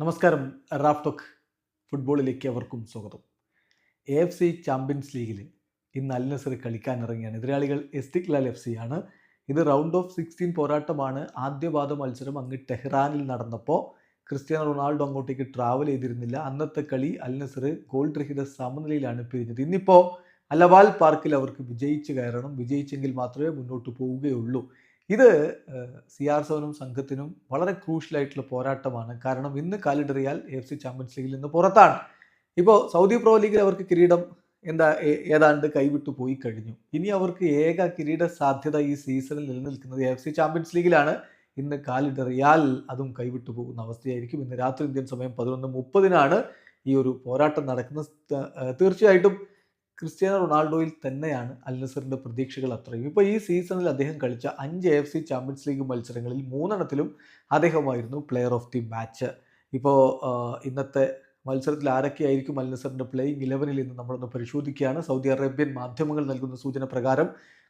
നമസ്കാരം. Raf talk ഫുട്ബോളിലേക്ക് അവർക്കും സ്വാഗതം. എ എഫ് സി ചാമ്പ്യൻസ് ലീഗിൽ ഇന്ന് അൽ നസർ കളിക്കാൻ ഇറങ്ങിയാണ്. എതിരാളികൾ എസ്റ്റിക്ലാൽ എഫ് സി ആണ്. ഇത് റൗണ്ട് ഓഫ് സിക്സ്റ്റീൻ പോരാട്ടമാണ്. ആദ്യപാദ മത്സരം അങ്ങ് ടെഹ്റാനിൽ നടന്നപ്പോൾ ക്രിസ്ത്യാനോ റൊണാൾഡോ അങ്ങോട്ടേക്ക് ട്രാവൽ ചെയ്തിരുന്നില്ല. അന്നത്തെ കളി അൽ നസർ ഗോൾ രഹിത സമനിലയിലാണ് പിരിഞ്ഞത്. ഇന്നിപ്പോൾ അലവാൽ പാർക്കിൽ അവർക്ക് വിജയിച്ച് കയറണം. വിജയിച്ചെങ്കിൽ മാത്രമേ മുന്നോട്ട് പോവുകയുള്ളൂ. ഇത് സി ആർ സെവനും സംഘത്തിനും വളരെ ക്രൂഷ്യലായിട്ടുള്ള പോരാട്ടമാണ്. കാരണം ഇന്ന് കാലിടറിയാൽ എഫ് സി ചാമ്പ്യൻസ് ലീഗിൽ നിന്ന് പുറത്താണ്. ഇപ്പോൾ സൗദി പ്രോ ലീഗിൽ അവർക്ക് കിരീടം എന്താ ഏതാണ്ട് കൈവിട്ടു പോയി കഴിഞ്ഞു. ഇനി അവർക്ക് ഏക കിരീട സാധ്യത ഈ സീസണിൽ നിലനിൽക്കുന്നത് എഫ് സി ചാമ്പ്യൻസ് ലീഗിലാണ് ഇന്ന് കാലിടറിയാൽ അതും കൈവിട്ടു പോകുന്ന അവസ്ഥയായിരിക്കും. ഇന്ന് രാത്രി ഇന്ത്യൻ സമയം പതിനൊന്ന് മുപ്പതിനാണ് ഈ ഒരു പോരാട്ടം നടക്കുന്നത്. തീർച്ചയായിട്ടും ക്രിസ്ത്യാനോ റൊണാൾഡോയിൽ തന്നെയാണ് അൽ നസറിന്റെ പ്രതീക്ഷകൾ അത്രയും. ഇപ്പോൾ ഈ സീസണിൽ അദ്ദേഹം കളിച്ച അഞ്ച് എഫ് സി ചാമ്പ്യൻസ് ലീഗ് മത്സരങ്ങളിൽ മൂന്നെണ്ണത്തിലും അദ്ദേഹമായിരുന്നു പ്ലെയർ ഓഫ് ദി മാച്ച് ഇപ്പോൾ ഇന്നത്തെ മത്സരത്തിൽ ആരൊക്കെയായിരിക്കും അൽ നസറിന്റെ പ്ലേയിങ് ഇലവനിൽ നിന്ന് നമ്മളൊന്ന് പരിശോധിക്കുകയാണ്. സൗദി അറേബ്യൻ മാധ്യമങ്ങൾ നൽകുന്ന സൂചന പ്രകാരം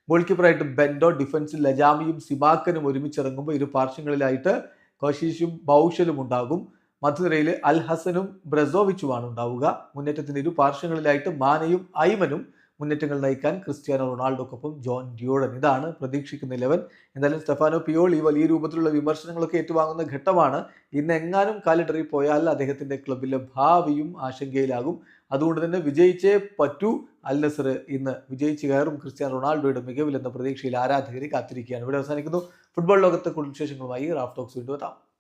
ഗോൾ കീപ്പറായിട്ട് ബെൻഡോ ഡിഫൻസിൽ ലജാമിയും സിബാക്കനും ഒരുമിച്ചിറങ്ങുമ്പോൾ ഇരു പാർശ്വങ്ങളിലായിട്ട് കോശീഷും ബൗഷലും ഉണ്ടാകും. മധ്യനിരയിൽ അൽ ഹസനും ബ്രസോവിച്ചുമാണ് ഉണ്ടാവുക. മുന്നേറ്റത്തിന്റെ ഇരു പാർശ്വങ്ങളിലായിട്ട് മാനയും ഐമനും മുന്നേറ്റങ്ങൾ നയിക്കാൻ ക്രിസ്ത്യാനോ റൊണാൾഡോക്കൊപ്പം ജോൺ ഡ്യൂഡൻ. ഇതാണ് പ്രതീക്ഷിക്കുന്ന ഇലവൻ എന്തായാലും സ്റ്റെഫാനോ പിയോൾ ഈ വലിയ രൂപത്തിലുള്ള വിമർശനങ്ങളൊക്കെ ഏറ്റുവാങ്ങുന്ന ഘട്ടമാണ്. ഇന്ന് എങ്ങാനും കാലിടറി പോയാൽ അദ്ദേഹത്തിന്റെ ക്ലബിലെ ഭാവിയും ആശങ്കയിലാകും. അതുകൊണ്ട് തന്നെ വിജയിച്ചേ പറ്റൂ. അൽ നസർ ഇന്ന് വിജയിച്ച് കയറും. ക്രിസ്ത്യാനോ റൊണാൾഡോയുടെ മികവിൽ എന്ന പ്രതീക്ഷയിൽ ആരാധകരെ കാത്തിരിക്കുകയാണ്. ഇവിടെ അവസാനിക്കുന്നു. ഫുട്ബോൾ ലോകത്തെ കൂടുതൽ വിശേഷങ്ങളുമായി റാഫ് ടോക്സ് വീണ്ടും എത്താം.